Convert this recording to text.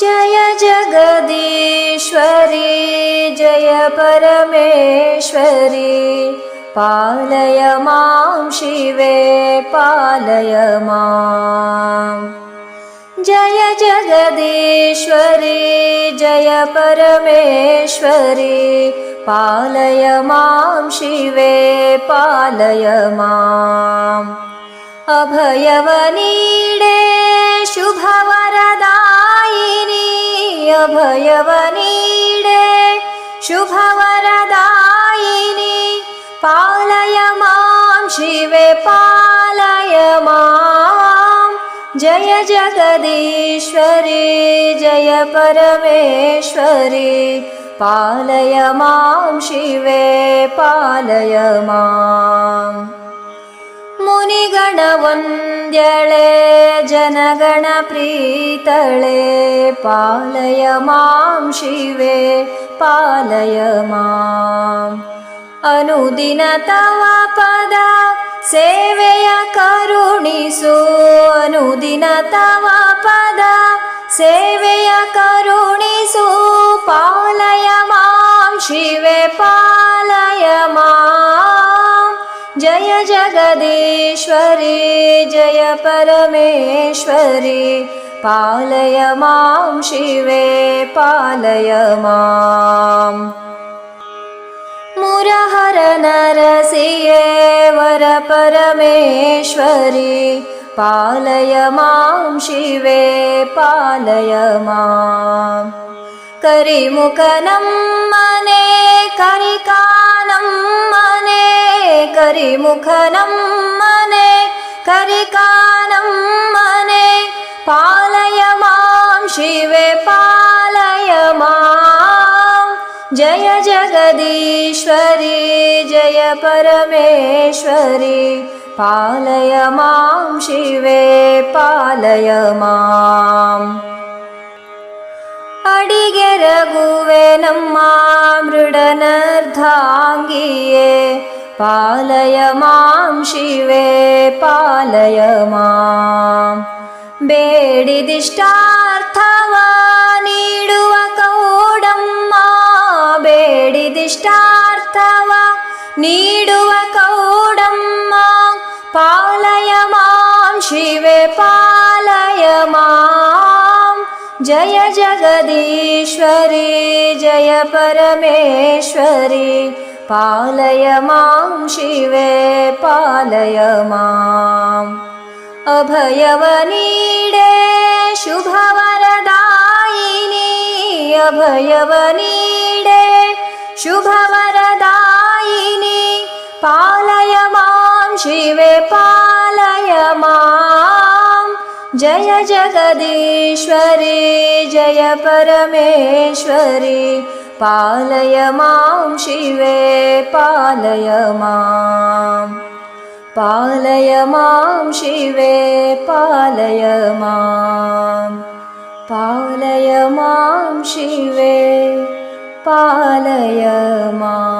जय जगदीश्वरी जय परमेश्वरी। पालय मां शिवे पालय माम् जय जगदीश्वरी जय परमेश्वरी। पालय मां शिवे पालय माम् अभयवनीडे शुभवरदायिनी अभयवनीडे शुभवरदायिनी पालय मां शिवे पालय माम् जय जगदीश्वरी जय परमेश्वरी पालय मां शिवे पालय माम् मुनिगणवन्द्यळे जनगणप्रीतळे पालय मां शिवे पालय माम् अनुदिन तव पद सेवेय करुणिसु अनुदिन तव पद सेवेय करुणिसु पालय मां शिवे माम् जय जगदीश्वरी जय परमेश्वरी पालय मां शिवे पालय माम् मुरहर नरसिये वर परमेश्वरी पालय मां शिवे पालय माम् करिमुखनं मने करिकानं मने करिमुखनं मने करिकानं मने पालय मां शिवे पालय माम् जय जगदीश्वरी जय परमेश्वरी पालय मां शिवे पालय माम् अडिगे रघुवे नम्मा मृडनर्धाङ्गिये पालय मां शिवे पालय मां बेडिदिष्टार्थव नीडुव कौडम्म बेडिदिष्टार्थव नीडुव कौडम्म पालय मां शिवे पालय मां जय जगदीश्वरी जय परमेश्वरी पालय मां शिवे पालय माम् अभयवनीडे शुभवरदायिनी अभयवनीडे शुभवरदायिनी पालय मां शिवे पालय मां। जय जगदीश्वरी जय परमेश्वरी पालय मां शिवे पालय माम् पालय मां शिवे पालय माम् पालय मां शिवे पालय माम्